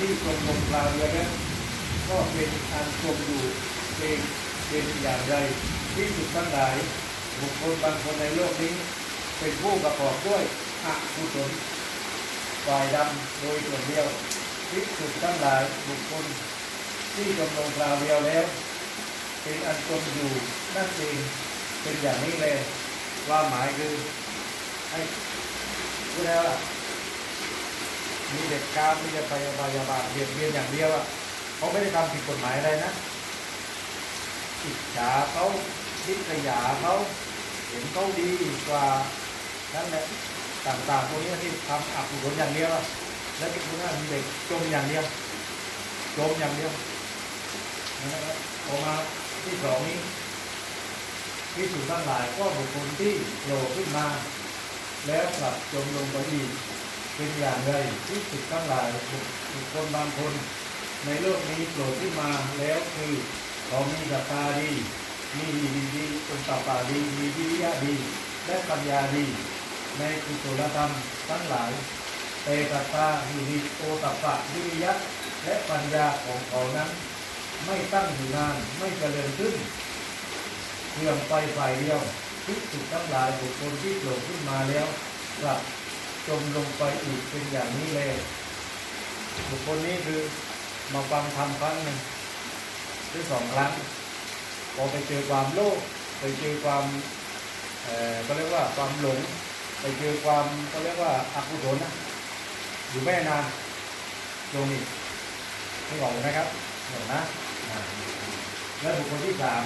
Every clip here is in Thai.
ที่จมลงกลางเรือนั้นก็เป็นอันจมอยู่เองเป็นอย่างไรที่สุดทั้งหลายบุคคลบางคนในโลกนี้ เป็นผู้ประกอบด้วยอกุศลฝ่ายดำโดยส่วนเดียวที่สุดทั้งหลายบุคคล ที่จมลงกลางเรือแล้ว เป็นอันจมอยู่นั่นเองเป็นอย่างนี้เลยว่าหมายคือให้พูดแล้วล่ะ มีเด็กกามมีแต่พยาบาทยาบาทเบียดเบียนอย่างเดียวอะเขาไม่ได้ทำผิดกฎหมายอะไรนะอิจฉาเขาทิษยาเขาเห็นเขาดีกว่านั่นแหละต่างๆพวกนี้ที่ทำอับผลอย่างเดียวและที่คุณว่ามีเด็กจมอย่างเดียวจมอย่างเดียวนะครับพอมาที่สองนี้ที่สุดทั้งหลายก็บุคคลที่โผล่ขึ้นมา แล้วกลับจมลงไปอีก เป็นอย่างไรที่สุดทั้งหลายบุคคลบางคน ในโลกนี้โผล่ขึ้นมาแล้วคือเขามีศรัทธาดี มีดีดีดีองค์ตาปาดีมีวิริยะดีและปัญญาดี ในกุศลธรรมทั้งหลายแต่ศรัทธามีดีโอตปะวิริยะและปัญญาของเขานั้น ไม่ตั้งอยู่นานไม่เจริญขึ้นเสื่อมไปฝ่ายเดียวที่สุดทั้งหลายบุคคลที่โผล่ขึ้นมาแล้วกลับ จมลงไปอีกเป็นอย่างนี้เลยบุคคลนี้คือมาฟังธรรมครั้งหนึ่งหรือสองครั้งพอไปเจอความโลภไปเจอความเอ่อก็เรียกว่าความหลง ไปเจอความก็เรียกว่าอกุศลนะอยู่ไม่นานลงอีกไม่บอกนะครับเห็นนะและบุคคลที่สาม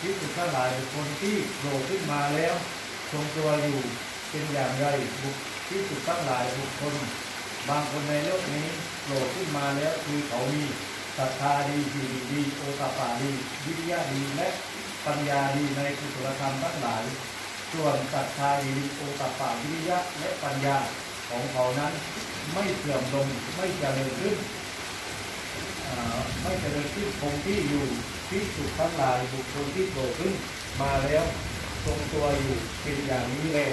ที่สุดทั้งหลายบุคคลที่โผล่ขึ้นมาแล้วทรงตัวอยู่ เป็นอย่างไรบุคที่สุดทั้งหลายบุคคล บางคนในโลกนี้โผล่ขึ้นมาแล้วคือเขามีศรัทธาดีดีดี โอตปาดี วิริยะดี และปัญญาดีในกุศลธรรมทั้งหลาย ส่วนศรัทธาดีโอตปาวิริยะและปัญญาของเขานั้นไม่เสื่อมลงไม่เจริญขึ้นอ่าไม่เจริญขึ้นคงที่อยู่ที่สุดทั้งหลายบุคคลที่โผล่ขึ้นมาแล้วทรงตัวอยู่เป็นอย่างนี้เลย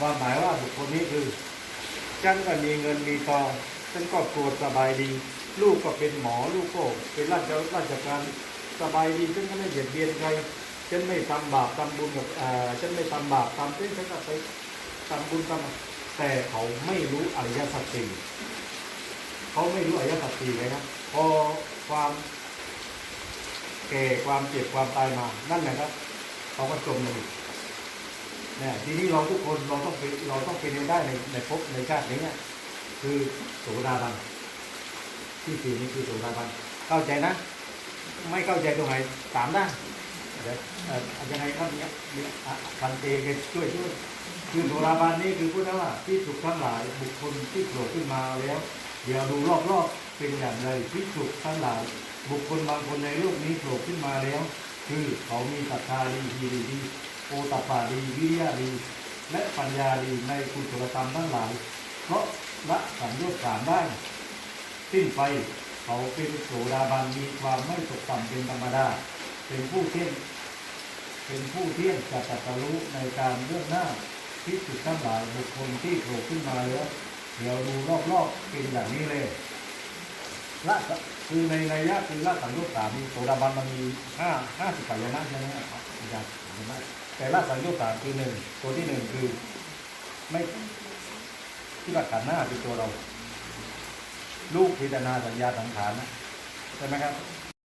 ว่าหมายว่าบุคคลนี้คือฉันก็มีเงินมีทองฉันก็โกรธสบายดี ลูกก็เป็นหมอลูกก็เป็นราชราชการสบายดีฉันก็ไม่เบียดเบียนใครฉันไม่ทำบาปทำบุญกับอ่าฉันไม่ทำบาปทำเส้นฉันก็ไปทำบุญทำแต่เขาไม่รู้อริยสัจสี่เขาไม่รู้อริยสัจสี่เลยครับพอความแก่ความเจ็บความตายมานั่นแหละครับเขาก็จมลงอีก นี่ยทีนี้เราทุกคนเราต้องเป็นเราต้องเป็นได้ในในภพในชาตินี้เนี่ยคือโสดาบันที่สี่นี้คือโสดาบันเข้าใจนะ ไม่เข้าใจตรงไหนถามได้เดี๋ยวยังไงครับเนี่ยเนี่ยอะพันเตกช่วยช่วยคือโสดาบันนี่คือพูดนะว่าที่สุขทั้งหลายบุคคลที่โผล่ขึ้นมาแล้ว เดี๋ยวดูรอบๆเป็นอย่างไรที่สุขทั้งหลาย บุคคลบางคนในโลกนี้โผล่ขึ้นมาแล้ว คือเขามีศรัทธาดีดีดีดี โอตปาดีวิริยะดี และปัญญาดีในกุศลธรรมทั้งหลาย เพราะละสัญญาสามได้ สิ้นไปเขาเป็นโสดาบันมีความไม่ตกต่ำเป็นธรรมดา เป็นผู้เที่ยงเป็นผู้เที่ยงจัดตรัสรู้ในการเรื่องหน้าที่สุดทั้งหลายบุคคลที่โผล่ขึ้นมาแล้วเดี๋ยวดูรอบๆเป็นอย่างนี้เลยละคือในในยะคือละสังโยชน์สามมีโสดาบันมันมีห้าห้าสิบปายนะใช่ไหมครับอาจารย์เห็นไหม แต่ละสังโยชน์สามคือหนึ่งตัวที่หนึ่งคือ ไม่ที่หลักขันหน้าคือตัวเรา ลูกพิจารณาสัญญาสังขารนะใช่ไหมครับ